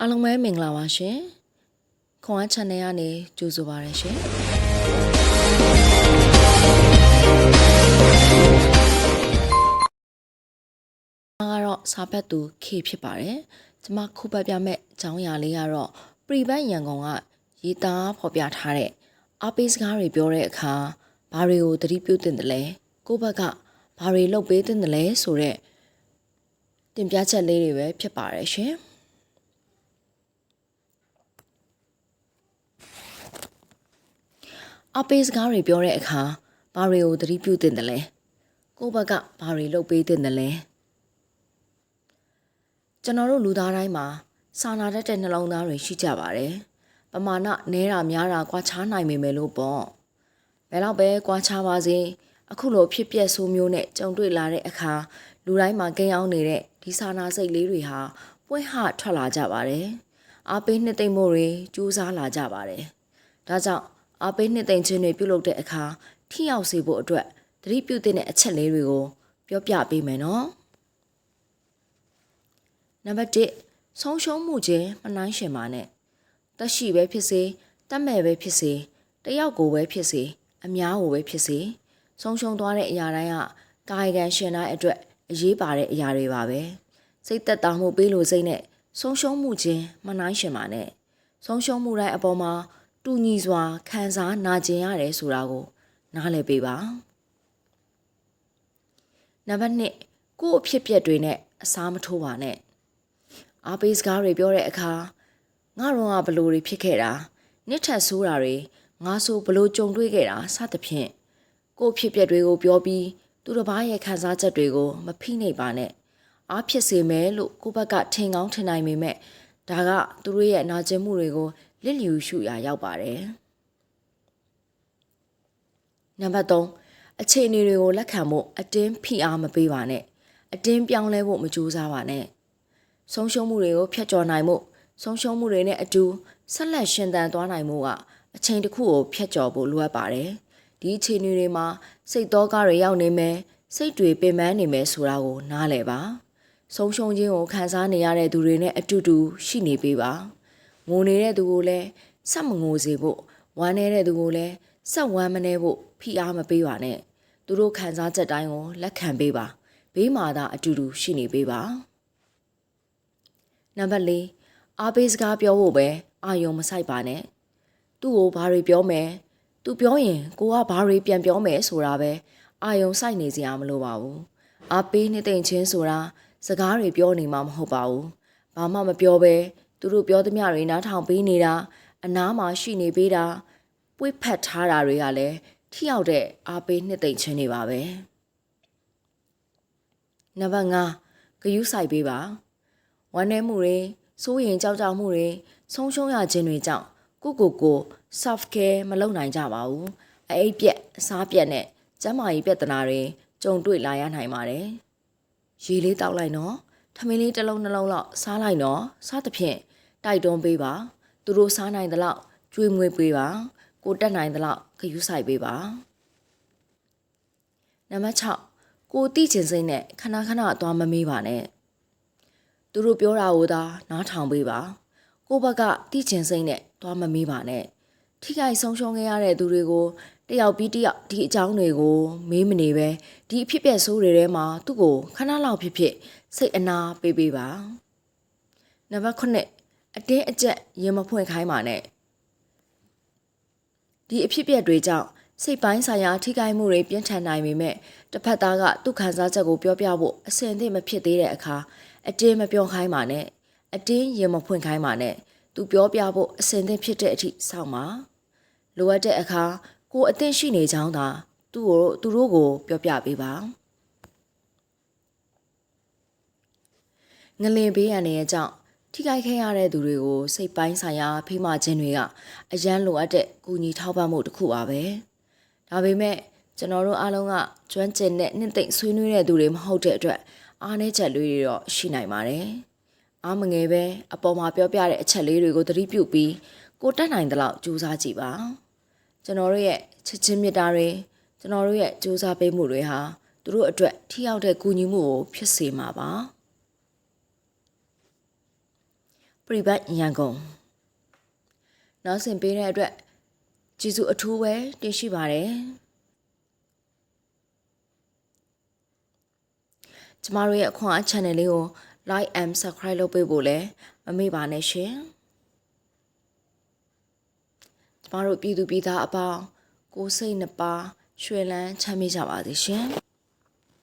အားလုံးပဲမင်္ဂလာပါရှင်ခွန်အား channel ကနေကြိုဆိုပါရရှင်အားကတော့စာဖတ်သူ K ဖြစ်ပါတယ်ကျွန်မခုပတ်ပြမဲ့အကြောင်းအရာလေးကတော့ပရိပတ်ရန်ကုန်ကရေးသားဖော်ပြထားတဲ့အားပေးစကားတွေပြောတဲ့အခါဘာတွေကိုသတိပြုသင့်တယ်လဲကိုယ့်ဘက်ကဘာတွေလုပ်ပေးသင့်တယ်လဲဆိုတော့တင်ပြချက်လေးတွေပဲဖြစ်ပါတယ်ရှင် အပေးစကားတွေပြောတဲ့အခါဘာတွေကိုသတိပြုသင့်တယ်လဲကိုယ့်ဘက်ကဘာတွေလုပ်ပေးသင့်တယ်လဲကျွန်တော်တို့လူသားတိုင်းမှာစာနာတတ်တဲ့နှလုံးသားတွေရှိကြပါတယ်ပမာဏနဲတာများတာကွာခြားနိုင်ပေမဲ့လို့ပေါ့ဘယ်တော့ပဲကွာခြားပါစေအခုလိုဖြစ်ပျက်ဆိုးမျိုးနဲ့ကြုံတွေ့လာတဲ့အခါလူတိုင်းမှာကိန်းအောင်နေတဲ့ဒီစာနာစိတ်လေးတွေဟာပွင့်ဟထွက်လာကြပါတယ်အားပေးနှစ်သိမ့်မှုတွေကြိုးစားလာကြပါတယ်ဒါကြောင့် အားပေးနှစ်သိမ့်ခြင်းတွေပြုလုပ်တဲ့အခါထိရောက်စေဖို့အတွက်သတိပြုသင့်တဲ့အချက်လေးတွေကို ပြောပြပေးမယ်နော်။နံပါတ်1ဆုံးရှုံးမှုခြင်းမနှိုင်းရှင်ပါနဲ့။တက်ရှိပဲဖြစ်စေတက်မဲ့ပဲဖြစ်စေတယောက်ကိုပဲဖြစ်စေအများကိုပဲဖြစ်စေဆုံးရှုံးသွားတဲ့အရာတိုင်းကကာယကံရှင်တိုင်းအတွက်အရေးပါတဲ့အရာတွေပါပဲ။စိတ်သက်သာမှုပေးလို့စိတ်နဲ့ဆုံးရှုံးမှုခြင်းမနှိုင်းရှင်ပါနဲ့။ဆုံးရှုံးမှုတိုင်းအပေါ်မှာ တူညီစွာခံစားနာကျင်ရတယ်ဆိုတာကို နားလည်ပေးပါနံပါတ်1ကိုယ့်အဖြစ်ပြက်တွေနဲ့အစားမထိုးပါနဲ့အားပေးစကားတွေပြောတဲ့အခါငါတော့ကဘလို့တွေဖြစ်ခဲ့တာနှစ်ထပ်ဆိုးတာတွေငါဆိုဘလို့ကြုံတွေ့ခဲ့တာစသဖြင့်ကိုယ့်ဖြစ်ပြက်တွေကိုပြောပြီးသူတစ်ပါးရဲ့ခံစားချက်တွေကိုမဖိနှိပ်ပါနဲ့အားဖြစ်စေမယ်လို့ကိုယ့်ဘက်ကထင်ကောင်းထင်နိုင်ပေမဲ့ဒါကသူတို့ရဲ့နာကျင်မှုတွေကို လစ်လျူရှုရာရောက်ပါတယ်။နံပါတ်3အခြေအနေတွေကိုလက်ခံဖို့အတင်းဖိအားမပေးပါနဲ့။အတင်းပြောင်းလဲဖို့မကြိုးစားပါနဲ့။ဆုံးရှုံးမှုတွေကိုဖျက်ကျော်နိုင်မှုဆုံးရှုံးမှုတွေနဲ့အတူဆက်လက်ရှင်သန်သွားနိုင်မှုကအချိန်တစ်ခုကိုဖျက်ကျော်ဖို့လိုအပ်ပါတယ်။ဒီအခြေအနေတွေမှာစိတ်တော့ကားတွေရောက်နေမယ်စိတ်တွေပင်ပန်းနေမယ်ဆိုတာကိုနားလည်ပါ။ဆုံးရှုံးခြင်းကိုခံစားနေရတဲ့သူတွေနဲ့အတူတူရှိနေပေးပါ။ ငိုနေတဲ့သူကိုလည်းဆက်မငိုစေဖို့ဝမ်းနေတဲ့သူကိုလည်းဆက်ဝမ်းမနေဖို့ဖိအားမပေးပါနဲ့သူတို့ခံစားချက်တိုင်းကိုလက်ခံပေးပါဘေးမှာသာအတူတူရှိနေပေးပါနံပါတ်၄အားပေးစကားပြောဖို့ပဲအာယုံမဆိုင်ပါနဲ့သူ့ကိုဘာတွေပြောမယ်သူပြောရင်ကိုကဘာတွေပြန်ပြောမယ်ဆိုတာပဲအာယုံဆိုင်နေစရာမလိုပါဘူးအားပေးနှစ်သိမ့်ချင်းဆိုတာစကားတွေပြောနေမှာမဟုတ်ပါဘူးဘာမှမပြောပဲ သူတို့ပြောသမျှတွေနားထောင်ပေးနေတာအနားမှာရှိနေပေးတာပွေ့ဖက်ထားတာတွေကလည်းထိရောက်တဲ့အားပေးနှစ်သိမ့်ခြင်းတွေပါပဲနံပါတ်5ဂယုဆိုင်ပေးပါဝမ်းနည်းမှုတွေစိုးရင်ကြောက်ကြောက်မှုတွေဆုံးရှုံးရခြင်းတွေကြောင့်ကိုကိုကို soft care မလုပ်နိုင်ကြပါဘူးအအိပ်ပြက်အစားပြက်နဲ့ကျန်းမာရေးပြဿနာတွေကြုံတွေ့လာရနိုင်ပါတယ်ရေလေးတောက်လိုက်နော်ထမင်းလေးတစ်လုံးနှလုံးလောက်စားလိုက်နော်စားသဖြင့် တိုက်တွန်းပေးပါသူတို့စားနိုင်သလောက်ကျွေးမွေးပေးပါကိုတက်နိုင်သလောက်ခယူးဆိုင်ပေးပါနံပါတ်6ကိုတိချင်စိမ့်နဲ့ခဏခဏသွားမမေးပါနဲ့သူတို့ပြောတာကိုသာနားထောင်ပေးပါကိုဘက်ကတိချင်စိမ့်နဲ့သွားမမေးပါနဲ့ထိခိုက်ဆုံးရှုံးခဲ့ရတဲ့သူတွေကိုတယောက်ပြီးတယောက်ဒီအကြောင်းတွေကိုမေးမနေပဲဒီအဖြစ်ပြက်ဆိုးတွေထဲမှာသူ့ကိုခဏလောက်ဖြစ်ဖြစ်စိတ်အနာပေးပေးပါနံပါတ်9 အတင်းအကျပ်ရင်မဖွင့်ခိုင်းပါနဲ့ဒီအဖြစ်ပြက်တွေကြောင့်စိတ်ပိုင်းဆိုင်ရာထိခိုက်မှုတွေပြင်းထန်နိုင်ပေမဲ့တစ်ဖက်သားကသူ့ခံစားချက်ကိုပြောပြဖို့အဆင်သင့်မဖြစ်သေးတဲ့အခါအတင်းမပြောခိုင်းပါနဲ့အတင်းရင်မဖွင့်ခိုင်းပါနဲ့သူပြောပြဖို့အဆင်သင့်ဖြစ်တဲ့အထိစောင့်ပါလိုအပ်တဲ့အခါကိုအသင့်ရှိနေကြောင်းသာသူ့ကိုသူတို့ကိုပြောပြပေးပါငလင်ဘေးရန်ရဲ့အကြောင်း ထိခိုက်ခဲ့ရတဲ့သူတွေကိုစိတ်ပိုင်းဆိုင်ရာဖိမခြင်းတွေကအရန်လိုအပ်တဲ့ကူညီထောက်ပံ့မှုတစ်ခုပါပဲဒါပေမဲ့ကျွန်တော်တို့အားလုံးကကျွမ်းကျင်တဲ့နှစ်သိမ့်ဆွေးနွေးတဲ့သူတွေမဟုတ်တဲ့အတွက်အားနည်းချက်လေးတွေတော့ရှိနိုင်ပါတယ်အားမငယ်ပဲအပေါ်မှာပြောပြတဲ့အချက်လေးတွေကိုသတိပြုပြီးကိုတက်နိုင်သလောက်ကြိုးစားကြည့်ပါကျွန်တော်တို့ရဲ့ချစ်ချင်းမြတ်တာတွေကျွန်တော်တို့ရဲ့ကြိုးစားပေးမှုတွေဟာသူတို့အတွက်ထိရောက်တဲ့ကူညီမှုကိုဖြစ်စေမှာပါ ပြိပတ်ရန်ကုန်နောက်ဆင်ပေးတဲ့အတွက်ကျေးဇူးအထူးပဲတင်ရှိပါတယ်ကျမတို့ရဲ့အခွန်အား channel လေးကို like and subscribe လုပ်ပေးဖို့လည်းမမေ့ပါနဲ့ရှင်ကျမတို့ပြည်သူပြည်သားအပေါင်းကိုယ်စိတ်နှစ်ပါးရွှေလန်းချမ်းမြေ့ကြပါစေရှင်